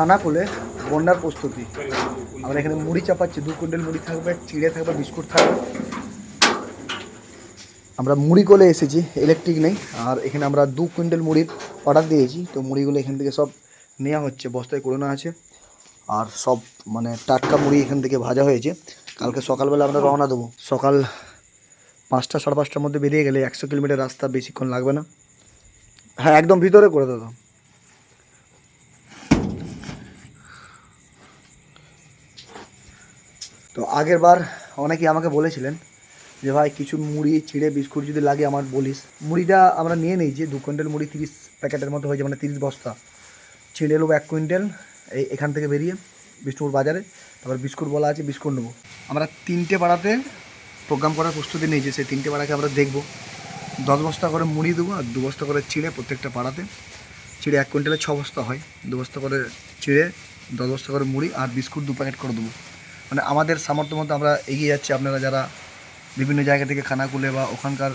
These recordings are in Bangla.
খানা কোলে বন্যার প্রস্তুতি। আমরা এখানে মুড়ি চাপাচ্ছি, দু কুইন্টাল মুড়ি থাকবে, চিড়ে থাকবে, বিস্কুট থাকবে। আমরা মুড়ি কোলে এসেছি ইলেকট্রিক নেই। আর এখানে আমরা দু কুইন্টাল মুড়ির অর্ডার দিয়েছি। তো মুড়িগুলো এখান থেকে সব নেওয়া হচ্ছে, বস্তায় করে আছে। আর সব মানে টাটকা মুড়ি এখান থেকে ভাজা হয়েছে। কালকে সকালবেলা আমরা রওনা দেবো। সকাল পাঁচটা, সাড়ে পাঁচটার মধ্যে বেরিয়ে গেলে একশো কিলোমিটার রাস্তা বেশিক্ষণ লাগবে না। হ্যাঁ একদম ভিতরে করে দেবো তো আগের বার অনেকেই আমাকে বলেছিলেন যে, ভাই, কিছু মুড়ি, চিড়ে, বিস্কুট যদি লাগে আমার বলিস। মুড়িটা আমরা নিয়ে নিই যে, দু কুইন্টাল মুড়ি তিরিশ প্যাকেটের মতো হয়েছে মানে তিরিশ বস্তা। চিড়ে নেব এক কুইন্টাল, এই এখান থেকে বেরিয়ে বিষ্ণুপুর বাজারে, তারপর বিস্কুট বলা আছে, বিস্কুট নেব। আমরা তিনটে পাড়াতে প্রোগ্রাম করার প্রস্তুতি নিয়েছি সেই তিনটে পাড়াকে আমরা দেখব। দশ বস্তা করে মুড়ি দেবো আর দু বস্তা করে চিড়ে প্রত্যেকটা পাড়াতে। চিড়ে এক কুইন্টালে ছ বস্তা হয়, দু বস্তা করে চিড়ে, দশ বস্তা করে মুড়ি আর বিস্কুট দু প্যাকেট করে দেবো। মানে আমাদের সামর্থ্য মতো আমরা এগিয়ে যাচ্ছি। আপনারা যারা বিভিন্ন জায়গা থেকে খানা খানাকুলে বা ওখানকার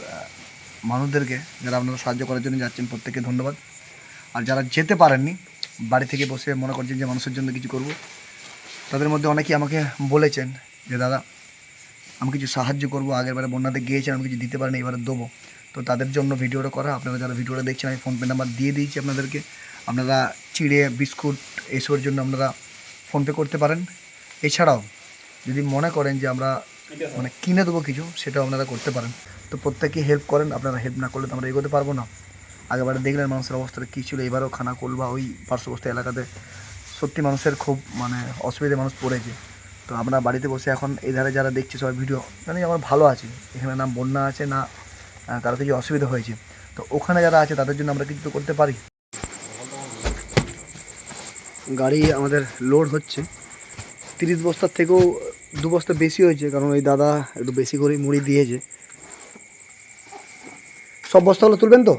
মানুষদেরকে যারা আপনারা সাহায্য করার জন্য যাচ্ছেন, প্রত্যেককে ধন্যবাদ। আর যারা যেতে পারেননি, বাড়ি থেকে বসে মনে করছেন যে মানুষের জন্য কিছু করব, তাদের মধ্যে অনেকেই আমাকে বলেছেন যে, দাদা, আমি কিছু সাহায্য করব, আগের বারে বন্যাতে গিয়েছেন, আমি কিছু দিতে পারিনি, এবারে দেবো। তো তাদের জন্য ভিডিওটা করা, আপনারা যারা ভিডিওটা দেখছেন, আমি ফোনপে নাম্বার দিয়ে দিয়েছি আপনাদেরকে। আপনারা চিড়ে, বিস্কুট, এসবের জন্য আপনারা ফোনপে করতে পারেন। এছাড়াও যদি মনে করেন যে আমরা মানে কিনে দেবো কিছু, সেটাও আপনারা করতে পারেন। তো প্রত্যেকেই হেল্প করেন, আপনারা হেল্প না করলে তো আমরা এগোতে পারব না। আগেবারে দেখলেন মানুষের অবস্থাটা কী ছিল, এবারও খানা বা ওই পার্শ্ববর্তী এলাকাতে সত্যি মানুষের খুব মানে অসুবিধে মানুষ পড়েছে। তো আমরা বাড়িতে বসে এখন এই ধারে যারা দেখছে সবাই ভিডিও জানি আমার ভালো আছে। এখানে না বন্যা আছে, না কারও কিছু অসুবিধা হয়েছে। তো ওখানে যারা আছে, তাদের জন্য আমরা কিছু তো করতে পারি। গাড়ি আমাদের লোড হচ্ছে। তিরিশ বস্তার থেকেও দু বস্তা বেশি হয়েছে কারণ ওই দাদা একটু বেশি করে মুড়ি দিয়েছে। সব বস্তাগুলো তুলবেন তো?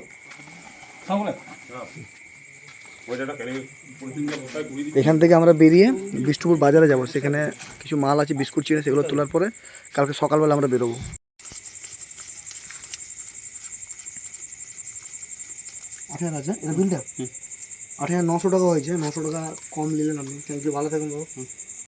এখান থেকে আমরা বেরিয়ে বিষ্ণুপুর বাজারে যাব। সেখানে কিছু মাল আছে বিস্কুট চিনে সেগুলো তোলার পরে কালকে সকালবেলা আমরা বেরোবো। আট হাজার এটা বিলটা? আট হাজার নশো টাকা হয়েছে নশো টাকা কম নিলেন আপনি। থ্যাংক ইউ ভালো থাকুন বাবু।